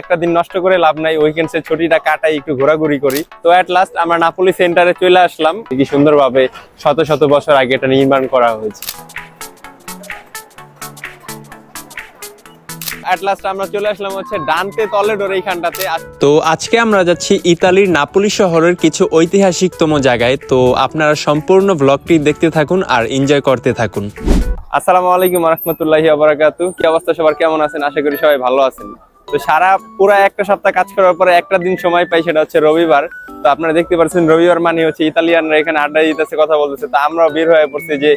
একটা দিন নষ্ট করে লাভ নাই উইকেন্ডসের ছুটিটা কাটাই একটু ঘোরাঘুরি করি। তো অ্যাট লাস্ট আমরা নাপোলি সেন্টারে চলে আসলাম। কি সুন্দরভাবে শত শত বছর আগে এটা নির্মাণ করা হয়েছে। লাস্ট আমরা চলে আসলাম হচ্ছে ডানতে তলেডোর এইখানটাতে। তো আজকে আমরা যাচ্ছি ইতালির নাপোলি শহরের কিছু ঐতিহাসিকতম জায়গায়। তো আপনারা সম্পূর্ণ ব্লগটি দেখতে থাকুন আর এনজয় করতে থাকুন। আসসালামু আলাইকুম রহমতুল্লাহি আবরাকাতু কি অবস্থা সবার? কেমন আছেন? আশা করি সবাই ভালো আছেন। তো সারা পুরো একটা সপ্তাহ কাজ করার পরে একটা দিন সময় পাই, সেটা হচ্ছে রবিবার। তো আপনারা দেখতে পাচ্ছেন রবিবার মানে হচ্ছে ইতালিয়ানরা এখানে আড্ডা দিতেছে, কথা বলতেছে। তো আমরাও বের হয়ে পড়ছি যে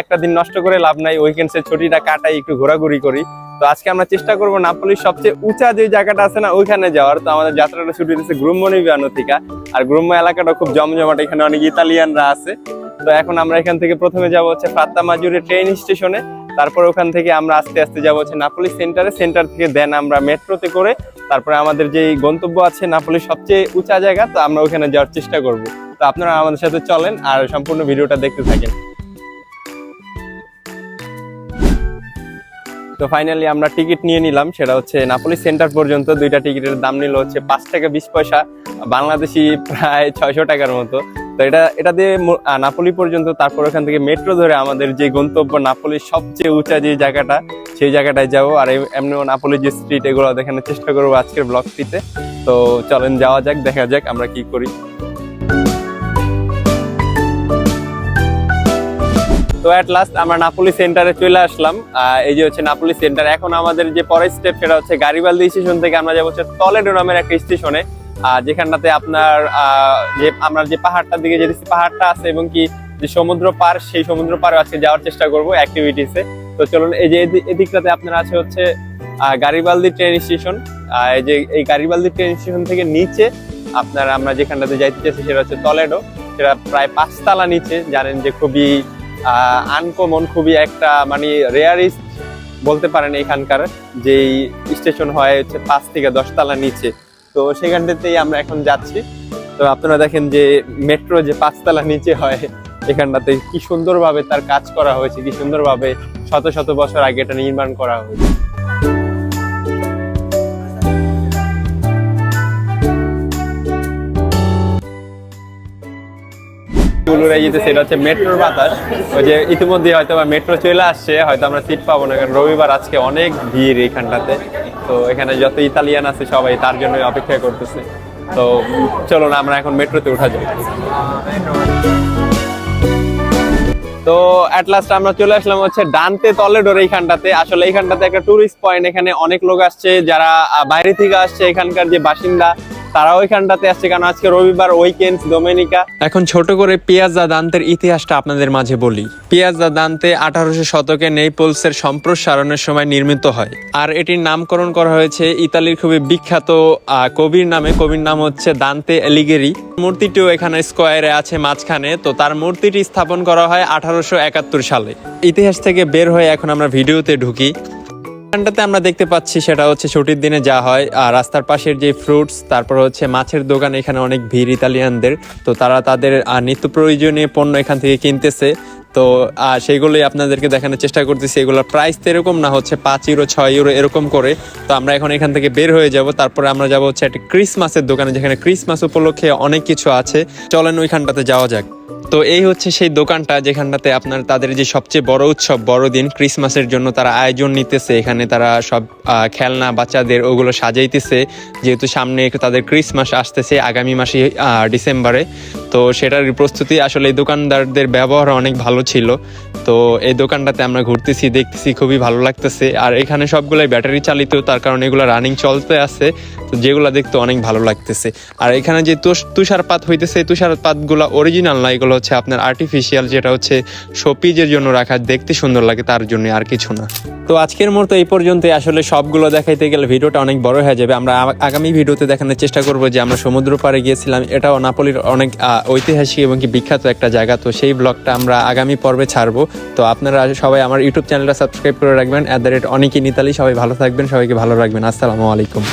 একটা দিন নষ্ট করে লাভ নাই উইকেন্ডসের ছুটিটা কাটাই, একটু ঘোরাঘুরি করি। তো আজকে আমরা চেষ্টা করব নাপোলির সবচেয়ে উঁচা যে জায়গাটা আছে না, ওইখানে যাওয়ার। তো আমাদের যাত্রাটা শুরু হচ্ছে গ্রুম্য নিবিয়ানো আর গ্রুম্ম এলাকাটা খুব জমজমাট, এখানে অনেক ইতালিয়ানরা আছে। তো এখন আমরা এখান থেকে প্রথমে যাব হচ্ছে ফাত্তা মাজুরি ট্রেন স্টেশনে তারপর ওখান থেকে আমরা আস্তে আস্তে যাব হচ্ছে নাপোলি সেন্টারে। সেন্টার থেকে দেন আমরা মেট্রোতে করে তারপরে আমাদের যে গন্তব্য আছে নাপোলির সবচেয়ে উঁচা জায়গা, তো আমরা ওখানে যাওয়ার চেষ্টা করব। তো আপনারা আমাদের সাথে চলেন আর সম্পূর্ণ ভিডিওটা দেখতে থাকেন। তো ফাইনালি আমরা টিকিট নিয়ে নিলাম, সেটা হচ্ছে নাপোলি সেন্টার পর্যন্ত। দুইটা টিকিটের দাম নিল হচ্ছে পাঁচ টাকা বিশ পয়সা, বাংলাদেশি প্রায় ছয়শো টাকার মতো। তো এটা এটা দিয়ে নাপোলি পর্যন্ত, তারপর ওখান থেকে মেট্রো ধরে আমাদের যে গন্তব্য নাপোলির সবচেয়ে উঁচা যে জায়গাটা, সেই জায়গাটায় যাব। আর এম- এমনিও নাপোলির যে স্ট্রিট এগুলো দেখানোর চেষ্টা করব আজকের ব্লগটিতে তো চলেন, যাওয়া যাক, দেখা যাক, আমরা কি করি। তো অ্যাট লাস্ট আমরা নাপলি সেন্টারে চলে আসলাম। এই যে হচ্ছে নাপলি সেন্টার এখন আমাদের যে পরের স্টেপ সেটা হচ্ছে গারিবালদি স্টেশন থেকে আমরা যাব হচ্ছে টলেডো নামের একটা স্টেশনে যেখানটাতে আপনার যে আমরা যে পাহাড়টার দিকে যেতেছি পাহাড়টা আছে এবং কি যে সমুদ্র পার সেই সমুদ্র পারে আজকে যাওয়ার চেষ্টা করব অ্যাক্টিভিটিসে তো চলুন এই যে এদিকটাতে আপনার আছে হচ্ছে আহ, গারিবালদি ট্রেন স্টেশন এই যে এই গারিবালদি ট্রেন স্টেশন থেকে নিচে আপনার আমরা যেখানটাতে যাইতে চাইছি সেটা হচ্ছে টলেডো সেটা প্রায় পাঁচতলা নিচে। জানেন যে খুবই আনকমন খুবই একটা মানে রেয়ারিস্ট বলতে পারেন এখানকার যেই স্টেশন হয় হচ্ছে পাঁচ থেকে দশতলা নিচে। তো সেখানটাতেই আমরা এখন যাচ্ছি। তো আপনারা দেখেন যে মেট্রো যে পাঁচতলা নিচে হয়, এখানটাতে কি সুন্দরভাবে তার কাজ করা হয়েছে, কি সুন্দরভাবে শত শত বছর আগে এটা নির্মাণ করা হয়েছে। গুলোর এই যে সেটা হচ্ছে মেট্রোর বাতাস, ওই যে ইতিমধ্যে হয়তো বা মেট্রো চলে আসছে, হয়তো আমরা সিট পাবো না, কারণ রবিবার আজকে অনেক ভিড় এইখানটাতে। তো এখানে যত ইতালিয়ান আছে সবাই তার জন্য অপেক্ষা করতেছে। তো চলুন, আমরা এখন মেট্রোতে উঠা যাই তো অ্যাট লাস্ট আমরা চলে আসলাম হচ্ছে ডানতে তলেডোর এইখানটাতে। আসলে এইখানটাতে একটা টুরিস্ট পয়েন্ট এখানে অনেক লোক আসছে, যারা বাইরে থেকে আসছে এখানকার যে বাসিন্দা তারাও এখানটাতে আসছে কারণ আজকে রবিবার উইকেন্ড ডোমেনিকা এখন ছোট করে পিয়াজা দান্তের ইতিহাসটা আপনাদের মাঝে বলি। পিয়াজা দান্তে আঠারোশো শতকে নেইপলসের সম্প্রসারণের সময় নির্মিত হয়। আর এটির নামকরণ করা হয়েছে ইতালির খুবই বিখ্যাত কবির নামে। কবির নাম হচ্ছে দান্তে এলিগেরি মূর্তিটিও এখানে স্কোয়ারে আছে মাঝখানে। তো তার মূর্তিটি স্থাপন করা হয় আঠারোশো একাত্তর সালে। ইতিহাস থেকে বের হয়ে এখন আমরা ভিডিওতে ঢুকি। এখানটাতে আমরা দেখতে পাচ্ছি সেটা হচ্ছে ছুটির দিনে যা হয়। আর রাস্তার পাশের যে ফ্রুটস তারপর হচ্ছে মাছের দোকান, এখানে অনেক ভিড় ইতালিয়ানদের। তো তারা তাদের নিত্য প্রয়োজনীয় পণ্য এখান থেকে কিনতেছে। তো সেগুলোই আপনাদেরকে দেখানোর চেষ্টা করতেছি। এগুলোর প্রাইস তো এরকম না, হচ্ছে পাঁচ ইউরো ছয় ইউরো এরকম করে। তো আমরা এখন এখান থেকে বের হয়ে যাব। তারপরে আমরা যাব হচ্ছে একটা ক্রিসমাসের দোকানে, যেখানে ক্রিসমাস উপলক্ষে অনেক কিছু আছে। চলেন ওইখানটাতে যাওয়া যাক। তো এই হচ্ছে সেই দোকানটা যেখানটাতে আপনার তাদের যে সবচেয়ে বড় উৎসব, বড়দিন, ক্রিসমাসের জন্য তারা আয়োজন নিতেছে। এখানে তারা সব খেলনা, বাচ্চাদের ওগুলো সাজাইতেছে। যেহেতু সামনে তাদের ক্রিসমাস আসতেছে আগামী মাসে ডিসেম্বরে। তো সেটার প্রস্তুতি আসলে দোকানদারদের ব্যবহার অনেক ভালো ছিল। তো এই দোকানটাতে আমরা ঘুরতেছি, দেখতেছি, খুবই ভালো লাগতেছে। আর এখানে সবগুলাই ব্যাটারি চালিত, তার কারণে এগুলো রানিং চলতে আছে। তো যেগুলো দেখতে অনেক ভালো লাগতেছে। আর এখানে যে তুষ- তুষারপাত হইতেছে তুষারপাতগুলো অরিজিনাল না, এগুলো হচ্ছে আপনার আর্টিফিশিয়াল যেটা হচ্ছে শোপিজের জন্য রাখা। দেখতে সুন্দর লাগে, তার জন্য আর কিছু না। তো আজকের মতো এই পর্যন্ত আসলে সবগুলো দেখাইতে গেলে ভিডিওটা অনেক বড় হয়ে যাবে। আমরা আগামী ভিডিওতে দেখানোর চেষ্টা করব যে আমরা সমুদ্র পাড়ে গিয়েছিলাম। এটাও নাপোলির অনেক ঐতিহাসিক এবং কি বিখ্যাত একটা জায়গা। তো সেই ব্লগটা আমরা আগামী পর্বে ছাড়বো। তো আপনারা সবাই আমার ইউটিউব চ্যানেলটা সাবস্ক্রাইব করে রাখবেন। অ্যাট দ্য রেট অনেকই নিতালি, সবাই ভালো থাকবেন, সবাইকে ভালো রাখবেন। আসসালামু আলাইকুম।